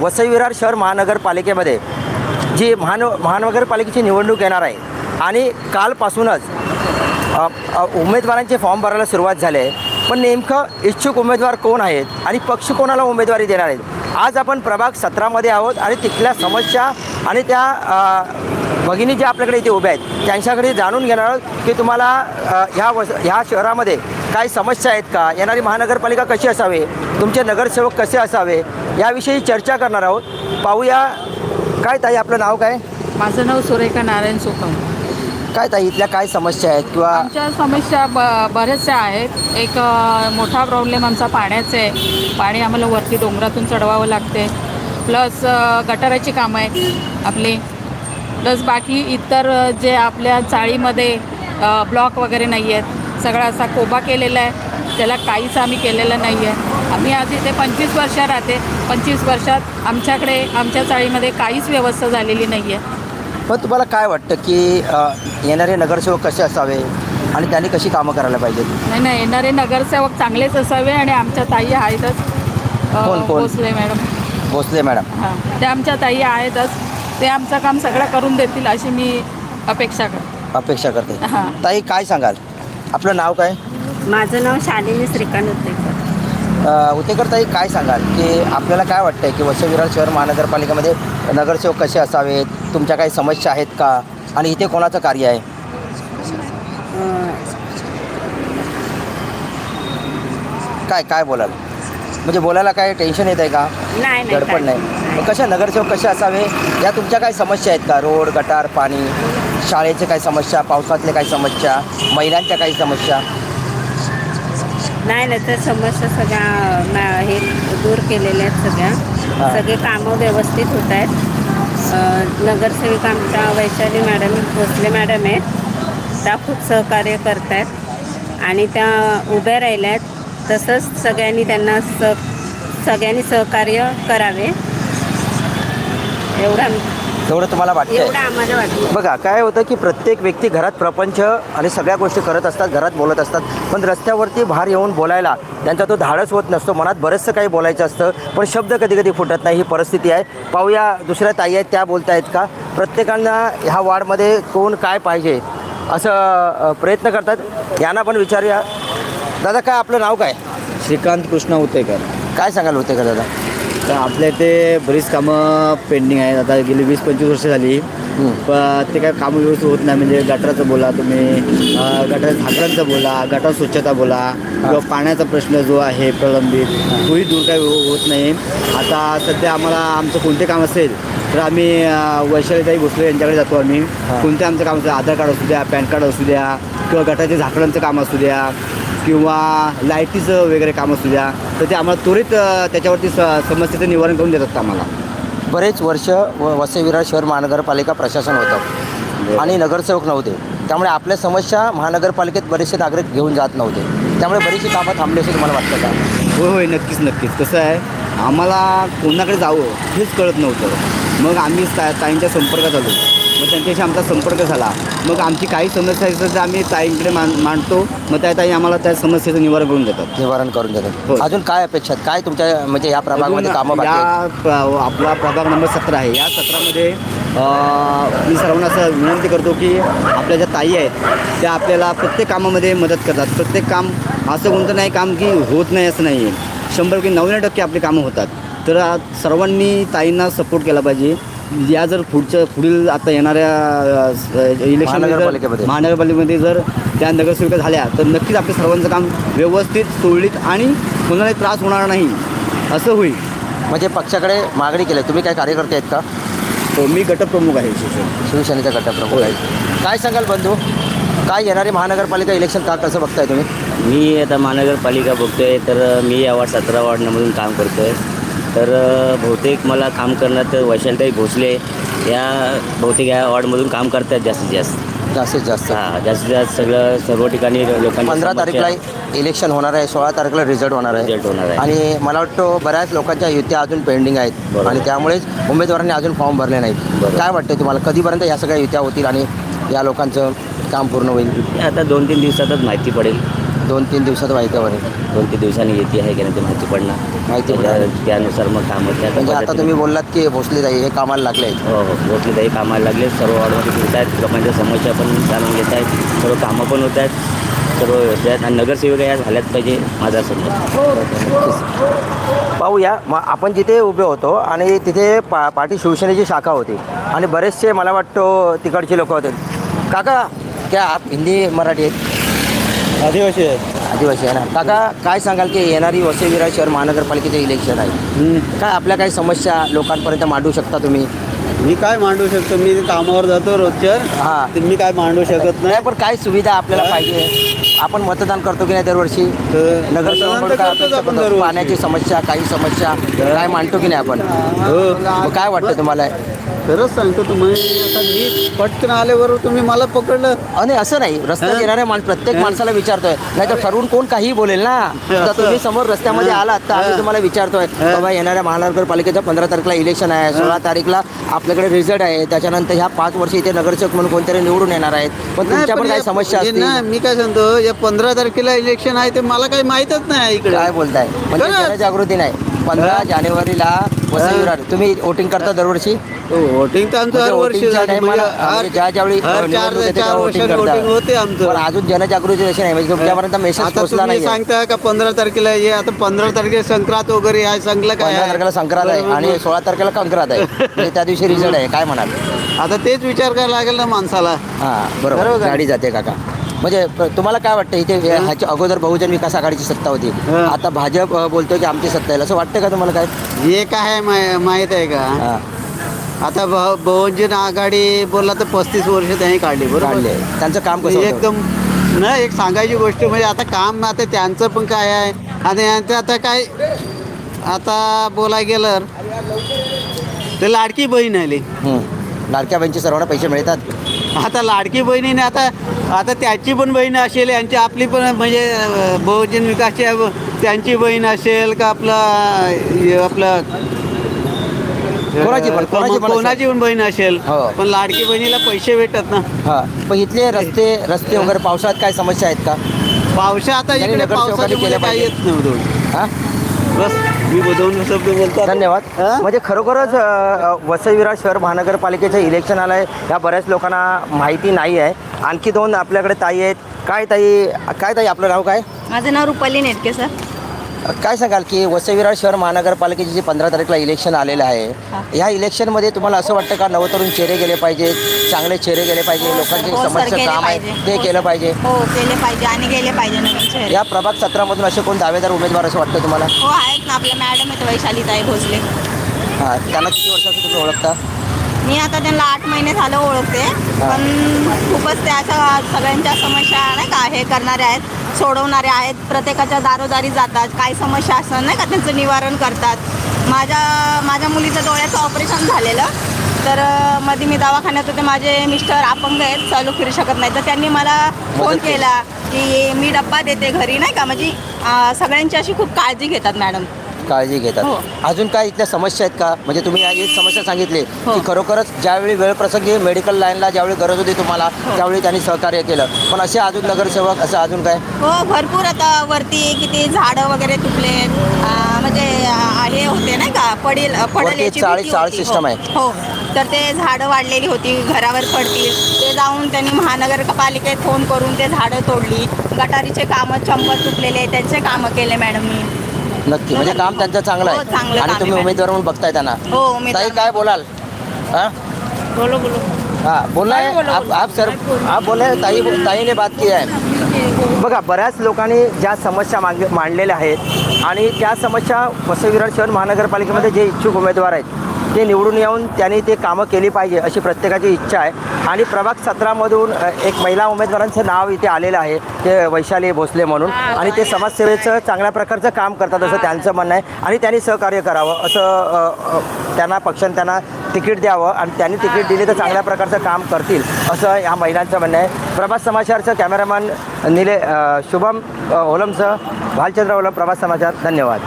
वसई विरार शहर महानगरपालिकेमध्ये जी महान महानगरपालिकेची निवडणूक येणार आहे आणि कालपासूनच उमेदवारांचे फॉर्म भरायला सुरुवात झाली आहे. पण नेमकं इच्छुक उमेदवार कोण आहेत आणि पक्ष कोणाला उमेदवारी देणार आहेत? आज आपण प्रभाग सतरामध्ये आहोत आणि तिथल्या समस्या आणि त्या भगिनी ज्या आपल्याकडे इथे उभ्या आहेत त्यांच्याकडे जाणून घेणार आहोत की तुम्हाला ह्या वस ह्या शहरामध्ये काही समस्या आहेत का? येणारी महानगरपालिका कशी असावी? तुमचे नगरसेवक कसे असावे? याविषयी चर्चा करणार आहोत. पाहूया. काय ताई आपलं नाव काय? माझं नाव सुरेखा नारायण सुकम. काय ताई इथल्या काय समस्या आहेत किंवा आमच्या समस्या ब बऱ्याचशा आहेत. एक अ, मोठा प्रॉब्लेम आमचा पाण्याचा आहे. पाणी आम्हाला वरती डोंगरातून चढवावं लागते. प्लस अ, गटाराची कामं आहेत आपली. प्लस बाकी इतर अ, जे आपल्या चाळीमध्ये ब्लॉक वगैरे नाही आहेत सगळा असा कोबा केलेला आहे. त्याला काहीच आम्ही केलेलं नाही आहे आम्ही आज इथे पंचवीस वर्ष राहते. पंचवीस वर्षात आमच्याकडे आमच्या चाळीमध्ये काहीच व्यवस्था झालेली नाही आहे पण तुम्हाला काय वाटतं की अ, येणारे नगरसेवक कसे असावे आणि त्यांनी कशी कामं करायला पाहिजेत? नाही नाही येणारे नगरसेवक चांगलेच असावे आणि आमच्या ताई आहेतच. अ, कोण, कोण? भोसले मॅडम. भोसले मॅडम. हां त्या आमच्या ताई आहेतच. ते आमचं काम सगळं करून देतील अशी मी अपेक्षा करते. अपेक्षा करते. हां. ताई काय सांगाल? आपलं नाव काय? माझं नाव शालिनी श्रीकांत उत्तेकर अ, उतेकर ताई काय सांगाल? की आपल्याला काय वाटतंय की वसविरार शहर महानगरपालिकेमध्ये नगरसेवक कसे असावेत? तुमच्या काही समस्या आहेत का? आणि इथे कोणाचं कार्य आहे? काय काय बोलाल? म्हणजे बोलायला काय टेन्शन येत आहे का? नाही नाही कशा नगरसेवक कसे असावे? या तुमच्या काही समस्या आहेत का? रोड गटार पाणी शाळेचे काही समस्या पावसातले काही समस्या महिलांच्या काही समस्या? नाही नाही तर समस्या सगळ्या मॅ- हे दूर केलेल्या आहेत. सगळ्या. सगळे कामं व्यवस्थित होत आहेत. नगरसेविका आमच्या वैशाली मॅडम भोसले मॅडम आहेत. त्या खूप सहकार्य करत आहेत. आणि त्या उभ्या राहिल्या आहेत. तसंच सगळ्यांनी त्यांना स सगळ्यांनी सहकार्य करावे. एवढं तुम्हाला वाटतंय? एवढं आम्हाला वाटतं बघा काय होतं की प्रत्येक व्यक्ती घरात प्रपंच आणि सगळ्या गोष्टी करत असतात घरात बोलत असतात. पण रस्त्यावरती बाहेर येऊन बोलायला त्यांचा तो धाडस होत नसतो. मनात बरंचसं काही बोलायचं असतं पण शब्द कधी कधी फुटत नाही. ही परिस्थिती आहे. पाहूया दुसऱ्या ताई आहेत त्या बोलत आहेत का? प्रत्येकांना ह्या वार्डमध्ये कोण काय पाहिजे असं अ, प्रयत्न करतात. यांना पण विचारूया. दादा काय आपलं नाव काय? श्रीकांत कृष्ण उतेकर. काय सांगायला होते का दादा? तर आपल्या इथे बरीच कामं पेंडिंग आहेत. आता गेली वीस पंचवीस वर्ष झाली. पण ते काय कामं व्यवस्थित होत नाही. म्हणजे गटाराचं बोला तुम्ही. गटार झाकणांचं बोला गटार स्वच्छता बोला किंवा पाण्याचा प्रश्न जो आहे प्रलंबित तोही दूर काही हो- होत नाही. आता सध्या आम्हाला आमचं कोणते काम असेल तर आम्ही वैशालीताई भोसले यांच्याकडे जातो आम्ही. कोणते आमचं काम असेल? आधार कार्ड असू द्या पॅन कार्ड असू द्या किंवा गटाचे झाकणांचं काम असू द्या किंवा लाईटीचं वगैरे काम असू द्या तर ते आम्हाला त्वरित त्याच्यावरती स समस्येचं निवारण करून देतात आम्हाला. बरेच वर्ष व वसई विरार शहर महानगरपालिका प्रशासन होतं आणि नगरसेवक नव्हते. त्यामुळे आपल्या समस्या महानगरपालिकेत बरेचसे नागरिक घेऊन जात नव्हते. त्यामुळे बरीचशी कामं थांबली असं तुम्हाला वाटतं का? होय होय नक्कीच नक्कीच. कसं आहे आम्हाला कोणाकडे जावं हेच कळत नव्हतं. मग आम्ही ताईंच्या संपर्कात आलो. मग त्यांच्याशी आमचा संपर्क झाला. मग आमची काही समस्या असेल तर आम्ही ताईंकडे मान मांडतो. मग त्या ताई आम्हाला त्या समस्येचं निवारण करून देतात. निवारण करून देतात. हो. अजून काय अपेक्षा आहेत? काय तुमच्या म्हणजे या प्रभागामध्ये कामं बाकी आहेत? या प्र- आपला प्रभाग नंबर सतरा आहे. या सतरामध्ये अ, मी सर्वांना असं विनंती करतो की आपल्या ज्या ताई आहेत त्या आपल्याला प्रत्येक कामामध्ये मदत करतात. प्रत्येक काम असं कोणतं नाही काम की होत नाही असं नाही आहे शंभर की नव्याण्णव टक्के आपली कामं होतात. तर आ- सर्वांनी ताईंना सपोर्ट केला पाहिजे. या जर पुढच्या पुढील आता येणाऱ्या इलेक्शन महानगरपालिकेमध्ये. महानगरपालिकेमध्ये जर त्या नगरसेविका झाल्या तर नक्कीच आपल्या सर्वांचं काम व्यवस्थित सुरळीत आणि कोणालाही त्रास होणार नाही असं होईल. म्हणजे पक्षाकडे मागणी केली. आहे. तुम्ही काय कार्यकर्ते आहेत का? हो मी गटप्रमुख आहे शिवसेना. शिवसेनेच्या गटप्रमुख आहेत काय सांगाल बंधू? काय येणारी महानगरपालिका इलेक्शन का कसं बघताय तुम्ही? मी आता महानगरपालिका बघतोय तर मी या वार्ड सतरा वार्डमधून काम करतोय. तर बहुतेक मला काम करणार तर वैशालताई भोसले या बहुतेक या वार्डमधून काम करतात जास्तीत जास्त. जास्तीत जास्त. हां जास्तीत जास्त सगळं सर्व ठिकाणी लोकांची पंधरा तारीखला इलेक्शन होणार आहे सोळा तारखेला रिझल्ट होणार आहे. Result होणार आहे. आणि मला वाटतं बऱ्याच लोकांच्या युत्या अजून पेंडिंग आहेत. बरोबर. आणि त्यामुळेच उमेदवारांनी अजून फॉर्म भरले नाहीत. बरोबर. काय वाटतं तुम्हाला? कधीपर्यंत या सगळ्या युत्या होतील आणि या लोकांचं काम पूर्ण होईल? आता दोन तीन दिवसातच माहिती पडेल. दोन तीन दिवसात माहिती बनेल दोन तीन दिवसांनी येते आहे की नाही ते माहिती पडणार? माहिती पडणार. त्यानुसार मग कामं त्या म्हणजे आता तुम्ही बोललात की भोसले ताई हे कामाला लागले आहेत. हो हो. मोठी काही कामाला लागले. सर्व वॉर्डमध्ये फिरत आहेत. लोकांच्या समस्या पण जाणून घेत आहेत. सर्व कामं पण होत आहेत. सर्व व्यवस्थित आहेत. आणि नगरसेविका या झाल्याच पाहिजे माझा समज पाहूया मग आपण जिथे उभे होतो आणि तिथे पा पाठी शिवसेनेची शाखा होती. आणि बरेचसे मला वाटतं तिकडचे लोक होते. काका क्या आप हिंदी मराठी आहेत? आदिवासी आहे आदिवासी आहे ना. काका काय सांगाल की येणारी वसई विरार शहर महानगरपालिकेचे इलेक्शन आहे. काय आपल्या काही समस्या लोकांपर्यंत मांडू शकता तुम्ही? मी काय मांडू शकतो? मी कामावर जातो रोजच्या. हां. मी काय मांडू शकत नाही. नाही पण काय सुविधा आपल्याला पाहिजे. आपण मतदान करतो की नाही दरवर्षी? तर मतदान तर काय करतोच आपण? दरवर्षी. पाण्याची समस्या काही समस्या काय मांडतो की नाही आपण? हो. मग काय वाटतं तुम्हाला? खरंच सांगतो तुम्ही आता मी पटकन आल्यावर तुम्ही मला पकडलं. आणि असं नाही. रस्त्यात येणाऱ्या माण प्रत्येक माणसाला विचारतोय. नाही तर ठरवून कोण काही बोलेल ना? आता तुम्ही समोर रस्त्यामध्ये आलात तर आम्ही तुम्हाला विचारतोय बाबा येणाऱ्या महानगरपालिकेचं पंधरा तारखेला इलेक्शन आहे सोळा तारीखला आपल्याकडे रिझल्ट आहे. त्याच्यानंतर ह्या पाच वर्ष इथे नगरसेवक म्हणून कोणतरी निवडून येणार आहेत. पण तुमच्या पण काही समस्या असतील? ना मी काय सांगतो या पंधरा तारखेला इलेक्शन आहे ते मला काही माहीतच नाही इकडे. काय बोलताय? म्हणजे. जनजागृती नाही. पंधरा जानेवारीला विरार तुम्ही वोटिंग करता दरवर्षी वोटिंग तर आमचं हर वर्षी votingच्या झालं. टायमाला, म्हणजे म्हणजे हर- ज्या ज्यावेळी हर निवडणूक चार voting करता. आमचं पण अजून जनजागृती अशी नाही म्हणजे तुमच्यापर्यंत मेसेज आता पोहोचला तुम्ही नाही सांगता का पंधरा तारखेला ये आता पंधरा तारखेला संक्रांत वगैरे आहे संकलं काय पंधरा आहे? तारखेला संक्रांत आहे. आणि सोळा तारखेला कंक्रांत आहे म्हणजे त्या दिवशी रिझल्ट आहे काय म्हणाल आता तेच विचार करायला लागेल ना माणसाला हां बरोबर? गाडी जाते काका म्हणजे तुम्हाला काय वाटतं इथे ह्याच्या अगोदर बहुजन विकास आघाडीची सत्ता होती. आता भाजप बोलतोय की आमची सत्ता येईल असं वाटतं का तुम्हाला काय? हे काय आहे मा- माहीत आहे का? हां. आता ब- बहुजन आघाडी बोलला तर पस्तीस वर्ष त्यांनी काढली बरोबर? काढले. त्यांचं काम कसं होतं? एकदम ना एक सांगायची गोष्ट म्हणजे आता काम आता त्यांचं पण काय आहे? आणि यांचं आता काय आता बोलाय गेलं तर लाडकी बहीण आली. लाडक्या बहिणीचे सर्वांना पैसे मिळतात? आता लाडकी बहिणीने आता आता त्याची पण बहीण असेल यांची आपली पण म्हणजे बहुजन विकासची त्यांची बहीण असेल का आपला आपलं कोणाची पण- बहीण असेल हो. पण लाडकी बहिणीला पैसे भेटतात ना. हां पण इथले रस्ते रस्ते वगैरे पावसाळ्यात काय समस्या आहेत का? पावसा आता इकडे केलं काही येत नव्हतं. बस मी दोन शब्द बोलतो. धन्यवाद. हां? म्हणजे खरोखरच वसई विरार शहर महानगरपालिकेचं इलेक्शन आलं आहे या बऱ्याच लोकांना माहिती नाही आहे. आणखी दोन आपल्याकडे ताई आहेत. काय ताई काय ताई आपलं नाव काय? माझं नाव रुपाली नेटके सर काय सांगाल की वसई विरार शहर महानगरपालिकेचे जे पंधरा तारीखला इलेक्शन आलेलं आहे या इलेक्शनमध्ये तुम्हाला असं वाटतं का नवतरुण चेहरे गेले पाहिजेत चांगले चेहरे गेले पाहिजे लोकांचे हो, सर, समस्या गेले काम आहे पाहिजे. ते हो, केलं. पाहिजे? हो केले पाहिजे आणि गेले पाहिजे नवीन शहर या प्रभाग सत्रामधून असे कोण दावेदार उमेदवार असं वाटतं तुम्हाला? हो आहेत ना आपल्या मॅडम आहेत वैशालीताई भोसले. हां त्यांना किती वर्षाचं तुम्ही ओळखता? मी आता त्यांना आठ महिने झालं ओळखते पण खूपच त्या अशा सगळ्यांच्या समस्या नाही का हे करणारे आहेत सोडवणारे आहेत प्रत्येकाच्या दारोदारी जातात काही समस्या असतात नाही का त्यांचं निवारण करतात. माझ्या माझ्या मुलीचं डोळ्याचं ऑपरेशन झालेलं तर मध्ये मी दवाखान्यात होते माझे मिस्टर अपंग आहेत चालू फिरू शकत नाही तर त्यांनी मला फोन केली. की मी डब्बा देते घरी नाही का म्हणजे सगळ्यांची अशी खूप काळजी घेतात मॅडम. काळजी घेतात हो. अजून काय इथल्या समस्या आहेत का म्हणजे तुम्ही या एक समस्या सांगितली हो. की खरोखरच ज्यावेळी वेळ प्रसंगी मेडिकल लाईनला ज्यावेळी गरज होती तुम्हाला हो. त्यावेळी त्यांनी सहकार्य केलं पण असे अजून नगरसेवक असं अजून काय हो भरपूर आता वरती किती झाडं वगैरे तुटले म्हणजे हे होते नाही का पडेल पडेल वरती याची चाळी- भीती चाळ होती. system. आहे. हो तर ते झाडं वाढलेली होती घरावर पडतील ते जाऊन त्यांनी महानगरपालिकेत फोन करून ते झाडं तोडली गटारीचे कामं चंपल तुटलेले त्यांचे कामं केले मॅडमनी नक्की. म्हणजे काम त्यांचं चांगलं हो, चांगलं आहे आणि काम तुम्ही आहे. उमेदवार म्हणून बघताय त्यांना. हो उमेदवार. ताई काय बोलाल? हाँ? बोलो बोलो. हाँ बोलना है आप आप सर आप बोले ताई ताईने बात की आहे. बघा बऱ्याच लोकांनी ज्या समस्या मांग मांडलेल्या आहेत आणि त्या समस्या वसई विरार शहर महानगरपालिकेमध्ये जे इच्छुक उमेदवार आहेत ते निवडून येऊन त्यांनी ते कामं केली पाहिजे अशी प्रत्येकाची इच्छा आहे. आणि प्रभाग सतरामधून एक महिला उमेदवारांचं नाव इथे आलेलं आहे ते वैशाली भोसले म्हणून. आणि ते समाजसेवेचं चांगल्या प्रकारचं काम करतात असं त्यांचं म्हणणं आहे. आणि त्यांनी सहकार्य करावं असं त्यांना पक्षाने त्यांना तिकीट द्यावं आणि त्यांनी तिकीट दिले तर चांगल्या प्रकारचं काम करतील असं या महिलांचं म्हणणं आहे. प्रभास समाचारचं कॅमेरामॅन निले शुभम अ, भालचंद्र ओलम प्रभास समाचार धन्यवाद.